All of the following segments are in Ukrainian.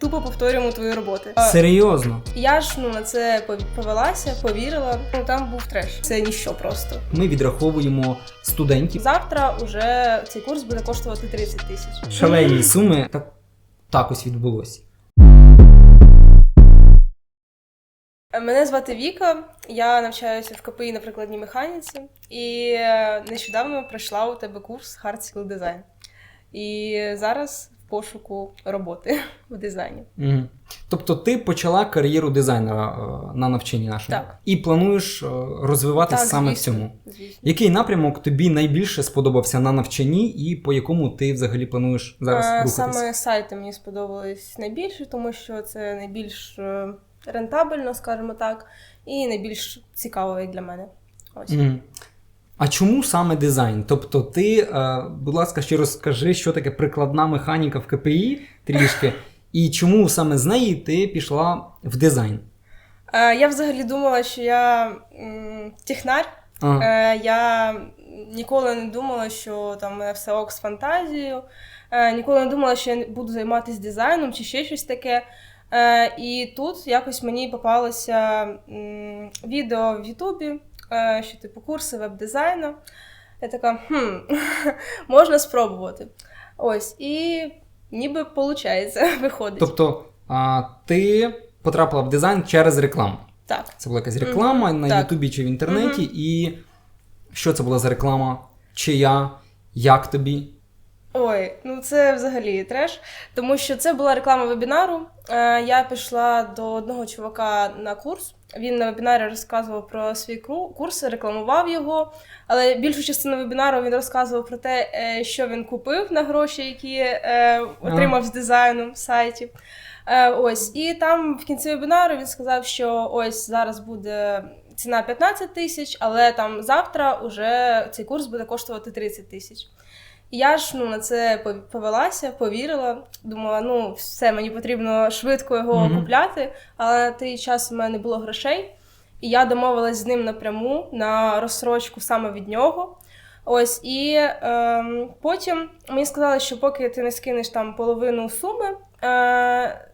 Тупо повторюємо твої роботи. Серйозно. Я ж ну на це повелася, повірила. Ну там був треш. Це ніщо просто. Ми відраховуємо студентів Завтра уже цей курс буде коштувати 30 тисяч. шалені суми. Так, так ось відбулося. Мене звати Віка. Я навчаюся в КПІ на прикладній механіці, і е, нещодавно пройшла у тебе курс Hard Skill Design. І зараз пошуку роботи в дизайні. Угу. Тобто ти почала кар'єру дизайнера е, на навчанні нашому Так. і плануєш е, розвиватися саме звісно, в цьому. Звісно. Який напрямок тобі найбільше сподобався на навчанні, і по якому ти взагалі плануєш зараз Е, рухатись? Саме сайти мені сподобались найбільше, тому що це найбільш рентабельно, скажімо так, і найбільш цікаво як для мене. Ось. Мгм. А чому саме дизайн? Тобто, ти, е, будь ласка, ще розкажи, що таке прикладна механіка в КПІ трішки, і чому саме з неї ти пішла в дизайн? Е, Я взагалі думала, що я технар. А, Е, Я ніколи не думала, що там мене все ок з фантазією. Ніколи не думала, що я буду займатися дизайном чи ще щось таке. І тут якось мені попалося відео в Ютубі, що типу курси веб-дизайну. Я така, хм, можна спробувати. Ось, і ніби виходить, виходить. тобто, а, ти потрапила в дизайн через рекламу. Так. Це була якась реклама на так. Ютубі чи в інтернеті, і що це була за реклама? Чия? Як тобі? Ой, ну це взагалі треш, тому що це була реклама вебінару. Е, я пішла до одного чувака на курс. Він на вебінарі розказував про свій курс, рекламував його. Але більшу частину вебінару він розказував про те, е, що він купив на гроші, які е, отримав з дизайну сайтів. Е, ось, і там в кінці вебінару він сказав, що ось зараз буде ціна 15 тисяч, але там завтра уже цей курс буде коштувати 30 тисяч. Я ж ну, на це повелася, повірила. Думала, ну все, мені потрібно швидко його Мгм. купляти, але на той час у мене не було грошей. І я домовилась з ним напряму на розсрочку саме від нього. Ось, і ем, потім мені сказали, що поки ти не скинеш там половину суми, е,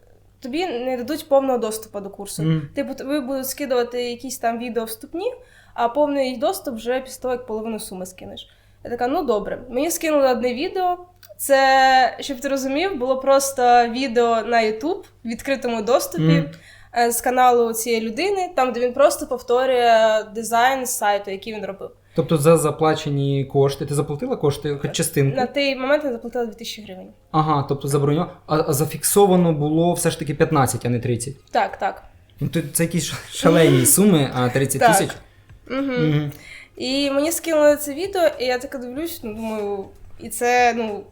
тобі не дадуть повного доступу до курсу. М. Типу, ви будуть скидувати якісь там відео вступні, а повний доступ вже після того, як половину суми скинеш. Я така, ну добре. Мені скинули одне відео. Це, щоб ти розумів, було просто відео на YouTube в відкритому доступі е, з каналу цієї людини, там, де він просто повторює дизайн сайту, який він робив. Тобто за заплачені кошти. Ти заплатила кошти, хоч частинку? На той момент я заплатила 2000 гривень. Ага, тобто заброньовано. А, а зафіксовано було все ж таки 15, а не 30. Так, так. Ну, це якісь шалені суми, а 30 Так. тисяч. Угу. І мені скинули це відео, і я така дивлюсь, ну думаю, і це, ну.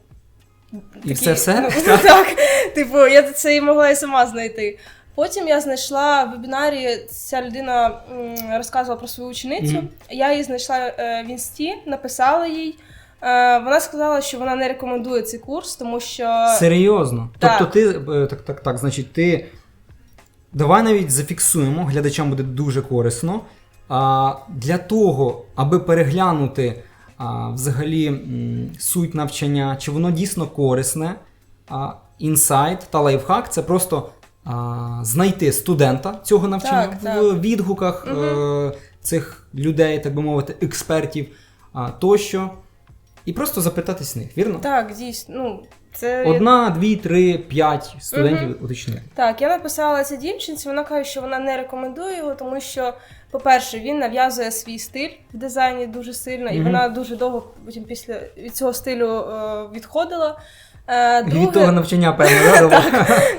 І це все? Ну, так. Типу, я це і могла і сама знайти. Потім я знайшла в вебінарі, ця людина м, розказувала про свою ученицю. Мгм. Я її знайшла е, в інсті, написала їй. Е, Вона сказала, що вона не рекомендує цей курс, тому що Серйозно. Так. Тобто ти. е, Так, так, так, значить, ти. Давай навіть зафіксуємо, глядачам буде дуже корисно. Для того, аби переглянути взагалі суть навчання, чи воно дійсно корисне, інсайт та лайфхак це просто знайти студента цього навчання Так, в відгуках е, цих людей, так би мовити, експертів тощо. І просто запитатись них, вірно? так, дійсно, ну це Одна, дві, три, п'ять студентів уточнили. Так, я написала це дівчинці, вона каже, що вона не рекомендує його, тому що, по-перше, він нав'язує свій стиль в дизайні дуже сильно, і вона дуже довго потім після від цього стилю е, відходила. Е, Від того навчання, певно, було?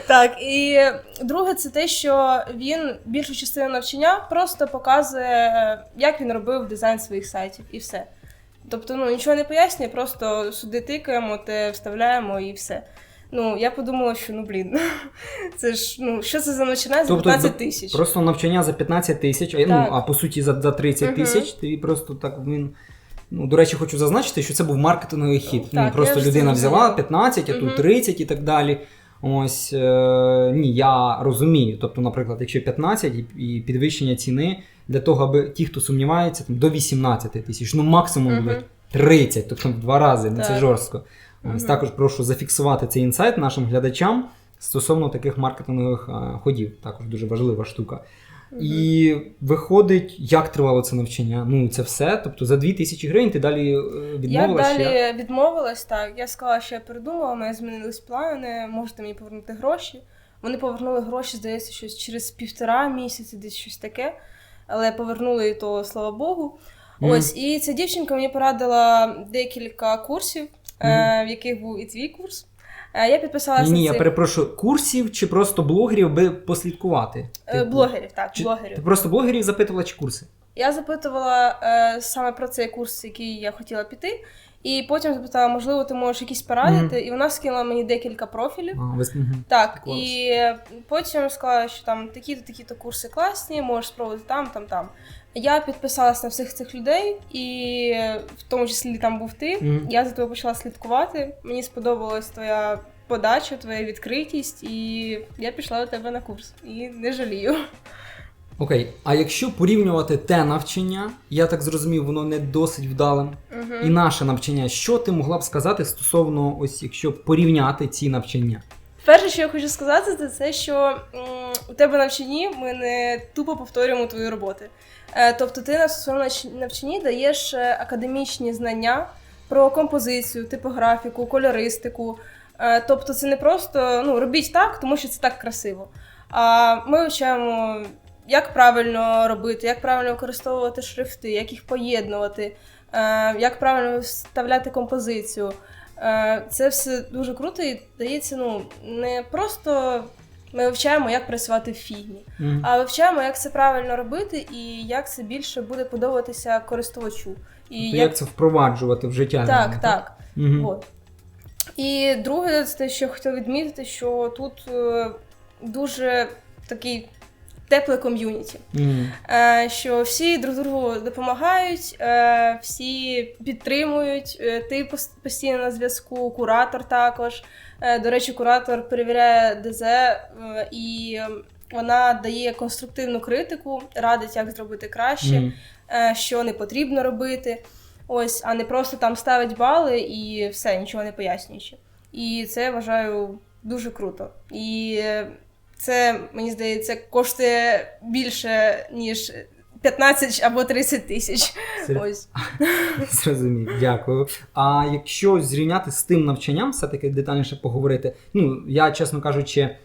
так, і друге, це те, що він більшу частину навчання просто показує, як він робив дизайн своїх сайтів, і все. Тобто, ну нічого не пояснює, просто сюди тикаємо, те вставляємо і все. Ну, я подумала, що ну блін, це ж ну що це за навчання за Тобто, 15 тисяч. Просто навчання за 15 тисяч, а, ну, а по суті за, за 30 Мгм. тисяч, ти просто так він. Ну, до речі, хочу зазначити, що це був маркетинговий хід. ну, просто людина взяла розумію. 15, а тут 30 і так далі. Ось е, ні, я розумію. Тобто, наприклад, якщо 15 і, і підвищення ціни для того, аби ті, хто сумнівається, там, до 18 тисяч, ну максимум буде 30, тобто в два рази, ну це жорстко. Ось також прошу зафіксувати цей інсайт нашим глядачам. стосовно таких маркетингових а, ходів. Також дуже важлива штука. І виходить, як тривало це навчання? Ну, це все. Тобто за 2000 гривень ти далі е, Я далі відмовилась, так. Я сказала, що я передумала, у мене змінились плани, можете мені повернути гроші. Вони повернули гроші, здається, щось через півтора місяці, десь щось таке. Але повернули і то, слава Богу. Мгм. Ось, і ця дівчинка мені порадила декілька курсів, е, в яких був і твій курс. Е, я підписалася Ні, ні, я перепрошую, курсів чи просто блогерів, аби послідкувати? е, Типу, блогерів, так, чи- блогерів. Ти просто блогерів запитувала чи курси? Я запитувала е, саме про цей курс, який я хотіла піти. І потім запитала, можливо, ти можеш якісь порадити, і вона скинула мені декілька профілів. Мгм. Так, Клас. і потім сказала, що там такі-то такі-то курси класні, можеш спробувати там, там, там. Я підписалась на всіх цих людей, і в тому числі там був ти. Мгм. Я за тобою почала слідкувати. Мені сподобалась твоя подача, твоя відкритість, і я пішла до тебе на курс. І не жалію. Окей, а якщо порівнювати те навчання, я так зрозумів, воно не досить вдалим. Угу. І наше навчання, що ти могла б сказати стосовно ось якщо порівняти ці навчання? Перше, що я хочу сказати, це те, що м, у тебе на навчанні ми не тупо повторюємо твої роботи. Е, тобто ти на своєму навчанні даєш е, академічні знання про композицію, типографіку, кольористику. Е, тобто це не просто ну, робіть так, тому що це так красиво. А ми вивчаємо, як правильно робити, як правильно використовувати шрифти, як їх поєднувати, е, як правильно вставляти композицію. Е, Це все дуже круто і дається ну, не просто ми вивчаємо, як працювати в фігні, Мгм. а вивчаємо, як це правильно робити і як це більше буде подобатися користувачу. І Тобто, як це впроваджувати в життя? Так, реально, так. Мгм. От. І друге, це те, що я хотіла відмітити, що тут е, дуже такий тепле ком'юніті. Е, що всі друг другу допомагають, е, всі підтримують. е, Ти постійно на зв'язку, куратор також. До речі, куратор перевіряє ДЗ і вона дає конструктивну критику, радить, як зробити краще, е, що не потрібно робити. Ось, а не просто там ставить бали і все, нічого не пояснюючи. І це я вважаю дуже круто. І це, мені здається, коштує більше, ніж 15 або 30 тисяч. Це- Ось. Зрозумів, дякую. А якщо зрівняти з тим навчанням, все-таки детальніше поговорити. Ну, я, чесно кажучи, е,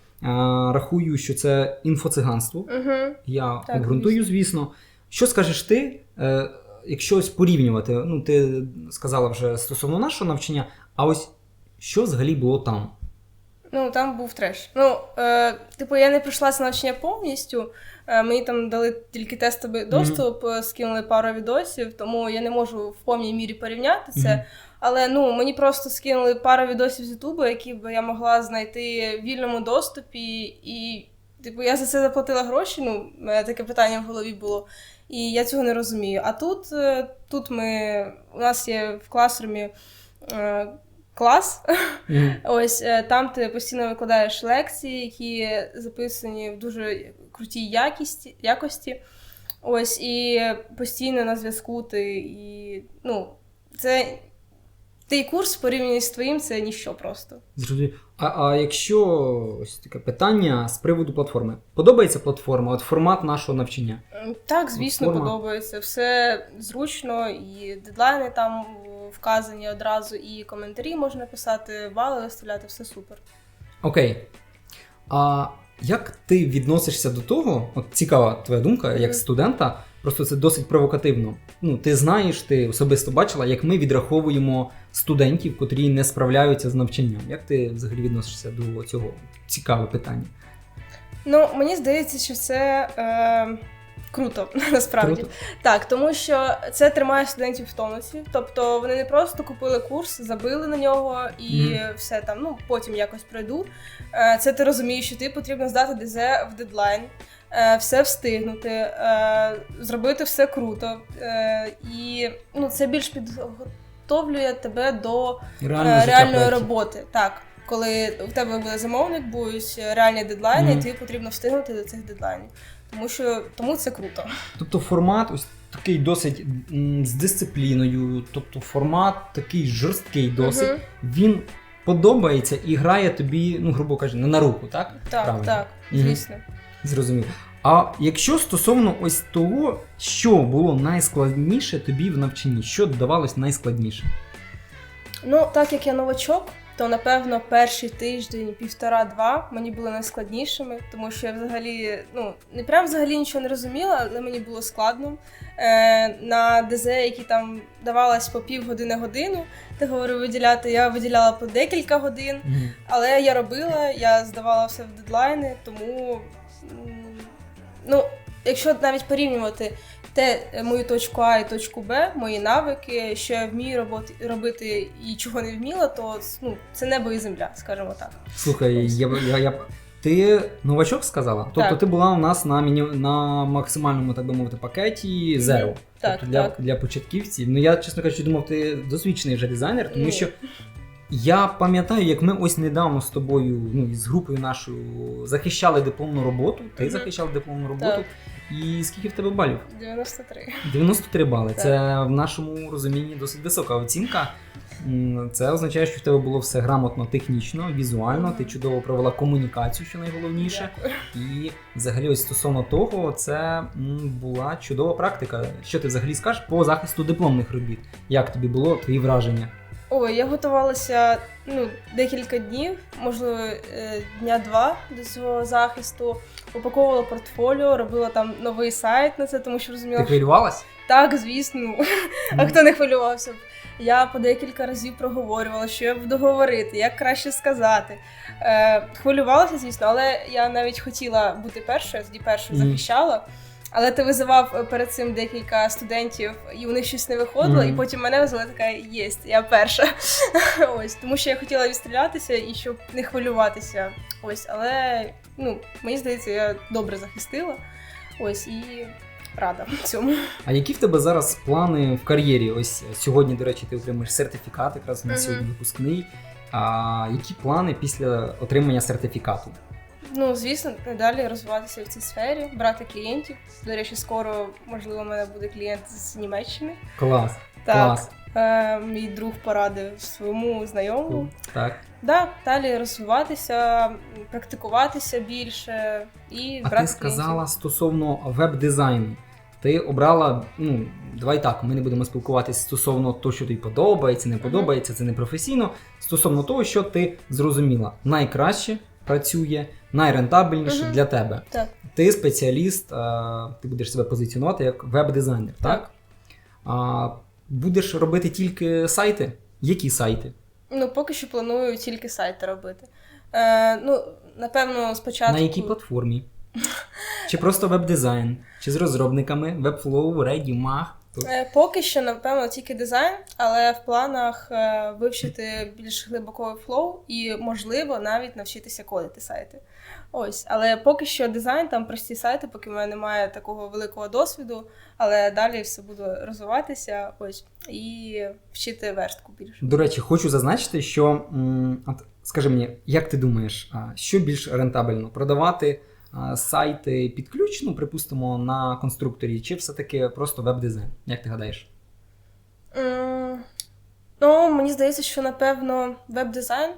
рахую, що це інфоциганство. Угу. Я Так, обґрунтую, звісно. Що скажеш ти, е, якщо ось порівнювати? Ну, ти сказала вже стосовно нашого навчання, а ось що взагалі було там? Ну, там був треш. Ну, е, типу, я не пройшла це навчання повністю. Е, мені там дали тільки тестовий доступ, е, скинули пару відосів, тому я не можу в повній мірі порівняти це. Мгм. Але ну мені просто скинули пару відосів з Ютубу, які б я могла знайти в вільному доступі, і типу я за це заплатила гроші. Ну, мене таке питання в голові було. І я цього не розумію. А тут, е, тут ми у нас є в класрумі е, клас. Мгм. Ось е, там ти постійно викладаєш лекції, які записані в дуже крутій якісті, якості. Ось і постійно на зв'язку ти і ну, це твій курс порівняно з твоїм це ніщо просто. Зрозумів. А, а якщо ось таке питання з приводу платформи. Подобається платформа, от формат нашого навчання? Так, звісно, Платформа. подобається. Все зручно, і дедлайни там вказані одразу, і коментарі можна писати, бали виставляти, все супер. Окей. А як ти відносишся до того? От цікава твоя думка, як студента, просто це досить провокативно. Ну, ти знаєш, ти особисто бачила, як ми відраховуємо студентів, котрі не справляються з навчанням. Як ти взагалі відносишся до цього? Цікаве питання. Ну, мені здається, що це е, круто, насправді. Круто. Так, тому що це тримає студентів в тонусі. Тобто вони не просто купили курс, забили на нього і Мгм. все там, ну потім якось пройду. Е, Це ти розумієш, що ти потрібно здати ДЗ в дедлайн, е, все встигнути, е, зробити все круто. І ну, це більш підготовлює тебе до Реально реальної роботи. Так. Коли в тебе буде замовник, будуть реальні дедлайни, Мгм. і тобі потрібно встигнути до цих дедлайнів. Тому що тому це круто. Тобто формат ось такий досить м, з дисципліною, тобто формат такий жорсткий досить. Мгм. Він подобається і грає тобі, ну, грубо кажучи, на руку, так? Так, Правильно. так, Мгм. звісно. Зрозумів. А якщо стосовно ось того, що було найскладніше тобі в навчанні, що давалось найскладніше? Ну, так як я новачок, то напевно перший тиждень, півтора-два мені були найскладнішими, тому що я взагалі, ну, не прям взагалі нічого не розуміла, але мені було складно. Е, на ДЗ, які там давалось по півгодини годину, ти говорив виділяти, я виділяла по декілька годин. Але я робила, я здавала все в дедлайни, тому ну, якщо навіть порівнювати те, е, мою точку А і точку Б, мої навики, що я вмію роботи, робити і чого не вміла, то ну, це небо і земля, скажімо так. Слухай, я, я, я, ти новачок сказала? Тобто Так. ти була у нас на, міні, на максимальному, так би мовити, пакеті Zero. Так, тобто для, так. для початківців. Ну я, чесно кажучи, думав, ти досвідчений вже дизайнер, тому Ні. що я пам'ятаю, як ми ось недавно з тобою, ну, з групою нашою захищали дипломну роботу. Ти захищав дипломну роботу. Так. І скільки в тебе балів? 93. 93 бали. Так. Це в нашому розумінні досить висока оцінка. Це означає, що в тебе було все грамотно, технічно, візуально. Ти чудово провела комунікацію, що найголовніше. Дякую. І взагалі, ось стосовно того, це була чудова практика. Що ти взагалі скажеш по захисту дипломних робіт? Як тобі було твої враження? Ой, я готувалася ну, декілька днів, можливо, е, дня два до цього захисту. Упаковувала портфоліо, робила там новий сайт на це, тому що розуміла, Ти що хвилювалась? так, звісно. А хто не хвилювався б? Я по декілька разів проговорювала, що я буду говорити, як краще сказати. Е, хвилювалася, звісно, але я навіть хотіла бути першою, я тоді першою Мгм. захищала. Але ти визивав е, перед цим декілька студентів, і у них щось не виходило, Мгм. і потім мене визвала така єсть, я перша. Ось, тому що я хотіла відстрілятися і щоб не хвилюватися. Ось, але ну, мені здається, я добре захистила. Ось і рада цьому. А які в тебе зараз плани в кар'єрі? Ось сьогодні, до речі, ти отримаєш сертифікат, якраз на сьогодні випускний. А які плани після отримання сертифікату? Ну, звісно, далі розвиватися в цій сфері, брати клієнтів. До речі, скоро, можливо, у мене буде клієнт з Німеччини. Клас. Так, Клас. Е, мій друг порадив своєму знайомому. Так. Да, далі розвиватися, практикуватися більше і А брати ти сказала клієнтів. стосовно веб-дизайну. Ти обрала, ну, давай так, ми не будемо спілкуватися стосовно того, що тобі подобається, не подобається, це не професійно. Стосовно того, що ти зрозуміла, найкраще працює, найрентабельніше Мгм. для тебе. Так. Ти спеціаліст, а, ти будеш себе позиціонувати як веб-дизайнер, так? Так. А, будеш робити тільки сайти? Які сайти? Ну, поки що планую тільки сайти робити. Е, ну, напевно, спочатку. На якій платформі? Чи просто веб-дизайн? Чи з розробниками? Webflow, Ready, Mag? Е, Поки що, напевно, тільки дизайн, але в планах е, вивчити більш глибоко флоу і, можливо, навіть навчитися кодити сайти. Ось, але поки що дизайн, там прості сайти, поки в мене немає такого великого досвіду, але далі все буде розвиватися ось і вчити верстку більше. До речі, хочу зазначити, що м, от, скажи мені, як ти думаєш, що більш рентабельно продавати сайти під ключ, ну, припустимо, на конструкторі, чи все-таки просто веб-дизайн? Як ти гадаєш? М, Ну, мені здається, що напевно веб-дизайн,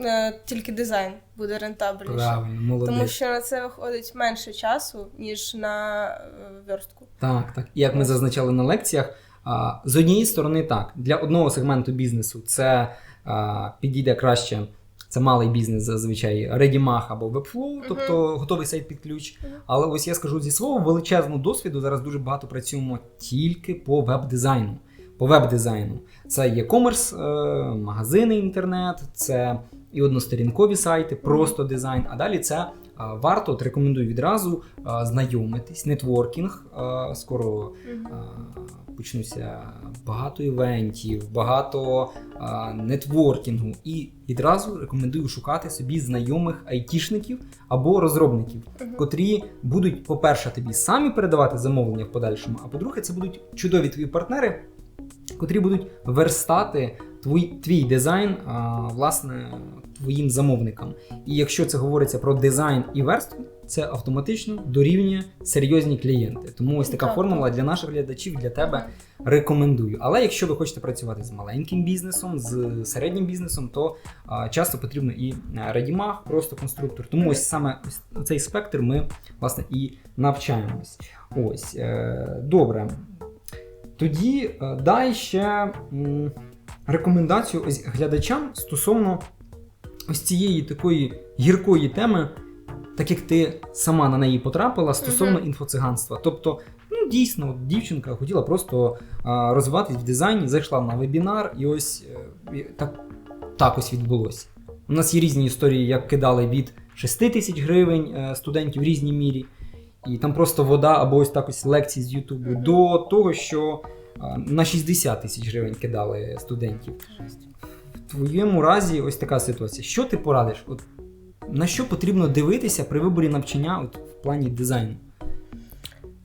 е, тільки дизайн буде рентабельніше. Правильно, молодець. Тому що на це виходить менше часу, ніж на е, верстку. Так, так. І як ми зазначали на лекціях, з однієї сторони, так, для одного сегменту бізнесу це підійде краще. Це малий бізнес зазвичай ReadyMag або Webflow, тобто готовий сайт під ключ. Мгм. Але ось я скажу зі свого величезного досвіду. Зараз дуже багато працюємо тільки по веб-дизайну. По веб-дизайну. Це є комерс, магазини, інтернет, це і односторінкові сайти, просто дизайн. А далі це варто, от рекомендую відразу знайомитись, нетворкінг. Скоро почнуться багато івентів, багато нетворкінгу. І відразу рекомендую шукати собі знайомих айтішників або розробників, котрі будуть, по-перше, тобі самі передавати замовлення в подальшому, а по-друге, це будуть чудові твої партнери, котрі будуть верстати твій, твій дизайн власне твоїм замовникам. І якщо це говориться про дизайн і верстку, це автоматично дорівнює серйозні клієнти. Тому ось така Так. формула для наших глядачів, для тебе рекомендую. Але якщо ви хочете працювати з маленьким бізнесом, з середнім бізнесом, то а, часто потрібно і а, радімаг, просто конструктор. Тому ось саме ось цей спектр ми власне і навчаємось. Ось е, добре. Тоді е, дай ще м, рекомендацію ось глядачам стосовно ось цієї такої гіркої теми, так як ти сама на неї потрапила стосовно інфоциганства. Тобто, ну дійсно, от дівчинка хотіла просто а, розвиватись в дизайні, зайшла на вебінар, і ось е, і так, так ось відбулося. У нас є різні історії, як кидали від 6 тисяч гривень е, студентів в різній мірі, і там просто вода або ось так ось лекції з Ютубу, до того, що на 60 тисяч гривень кидали студентів. Твоєму разі ось така ситуація. Що ти порадиш? От, на що потрібно дивитися при виборі навчання от, в плані дизайну?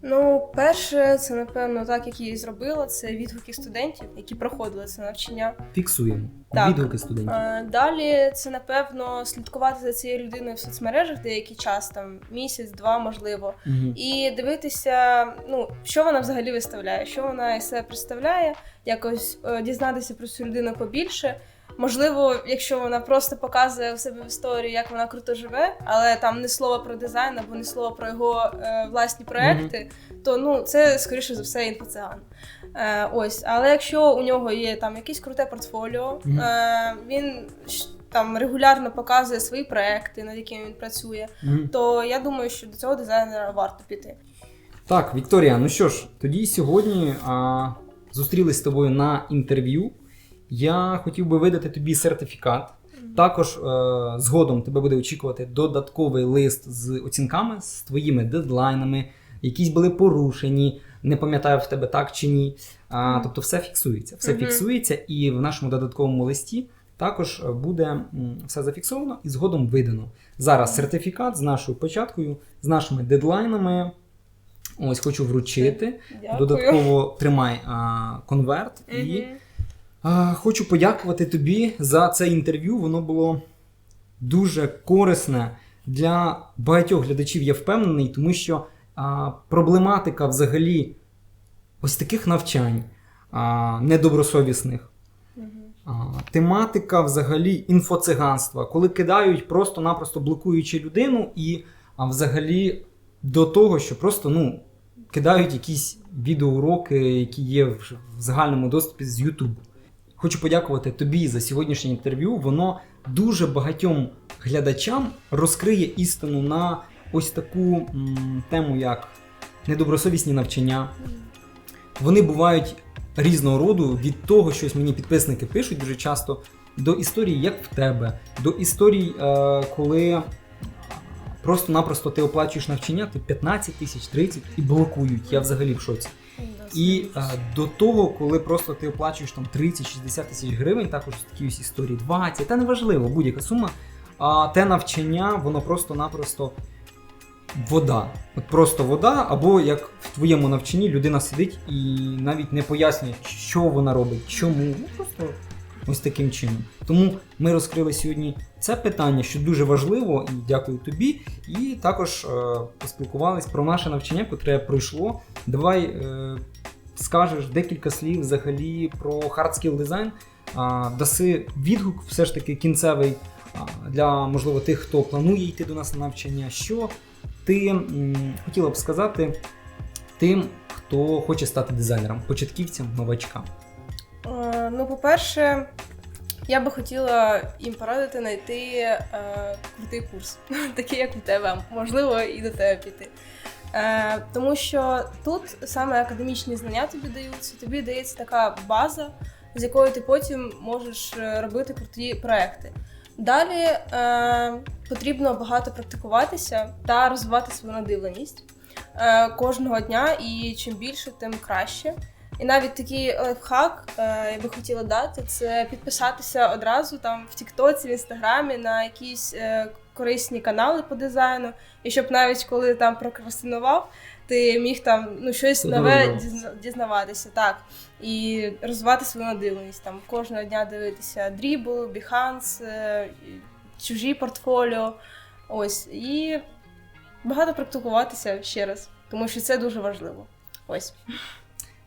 Ну, перше, це напевно так, як я і зробила. Це відгуки студентів, які проходили це навчання. Фіксуємо Так. відгуки студентів. Далі це напевно слідкувати за цією людиною в соцмережах деякий час, там місяць-два, можливо, Угу. і дивитися, ну що вона взагалі виставляє, що вона із себе представляє, якось е, дізнатися про цю людину побільше. Можливо, якщо вона просто показує у себе в історії, як вона круто живе, але там не слово про дизайн або не слово про його е, власні проекти, то ну це скоріше за все інфоциган. Е, ось, але якщо у нього є там якесь круте портфоліо, Мгм. е, він там регулярно показує свої проекти, над якими він працює, Угу. то я думаю, що до цього дизайнера варто піти. Так, Вікторія, ну що ж, тоді сьогодні а, зустрілись з тобою на інтерв'ю. Я хотів би видати тобі сертифікат. Також е, згодом тебе буде очікувати додатковий лист з оцінками, з твоїми дедлайнами, якісь були порушені, не пам'ятаю в тебе так чи ні. А, тобто все фіксується. Все фіксується, і в нашому додатковому листі також буде все зафіксовано і згодом видано. Зараз сертифікат з нашою початкою, з нашими дедлайнами. Ось хочу вручити. Дякую. Додатково тримай а, конверт і. Хочу подякувати тобі за це інтерв'ю. Воно було дуже корисне для багатьох глядачів, я впевнений, тому що проблематика взагалі ось таких навчань недобросовісних. Тематика взагалі інфоциганства, коли кидають просто-напросто блокуючи людину, і а, взагалі до того, що просто ну, кидають якісь відеоуроки, які є в, загальному доступі з YouTube. Хочу подякувати тобі за сьогоднішнє інтерв'ю. Воно дуже багатьом глядачам розкриє істину на ось таку м, тему, як недобросовісні навчання. Вони бувають різного роду від того, що ось мені підписники пишуть дуже часто, до історії, як в тебе, до історій, е, коли просто-напросто ти оплачуєш навчання, ти 15 тисяч, 30 і блокують. Я взагалі в шоці. І е, до того, коли просто ти оплачуєш там 30-60 тисяч гривень, також такі ось історії 20, та неважливо, будь-яка сума. А те навчання, воно просто-напросто вода. От просто вода, або як в твоєму навчанні людина сидить і навіть не пояснює, що вона робить, чому. Ну просто ось таким чином. Тому ми розкрили сьогодні це питання, що дуже важливо, і дякую тобі. І також е, поспілкувались про наше навчання, котре пройшло. Давай е, скажеш декілька слів взагалі про skill design, даси відгук, все ж таки кінцевий для можливо тих, хто планує йти до нас на навчання. Що ти хотіла б сказати тим, хто хоче стати дизайнером, початківцям, новачкам? Е, Ну, по-перше, я би хотіла їм порадити знайти е, крутий курс, такий як у тебе, можливо, і до тебе піти. Е, тому що тут саме академічні знання тобі даються, тобі дається така база, з якою ти потім можеш е, робити круті проекти. Далі е, потрібно багато практикуватися та розвивати свою надивленість е, кожного дня, і чим більше, тим краще. І навіть такий лайфхак е, я би хотіла дати це підписатися одразу там в Тіктоці, в Інстаграмі на якісь е, корисні канали по дизайну, і щоб навіть коли там прокрастинував, ти міг там ну щось нове дізнаватися, так і розвивати свою надивленість. Там кожного дня дивитися Behance, е, чужі портфоліо. Ось і багато практикуватися ще раз, тому що це дуже важливо. Ось.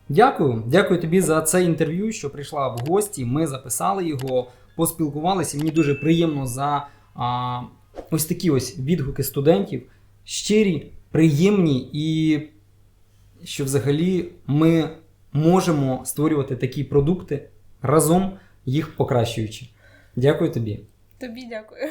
Дякую, дякую тобі за це інтерв'ю, що прийшла в гості. Ми записали його, поспілкувалися. Мені дуже приємно за а, ось такі ось відгуки студентів. Щирі, приємні, і що взагалі ми можемо створювати такі продукти разом, їх покращуючи. Дякую тобі. Тобі дякую.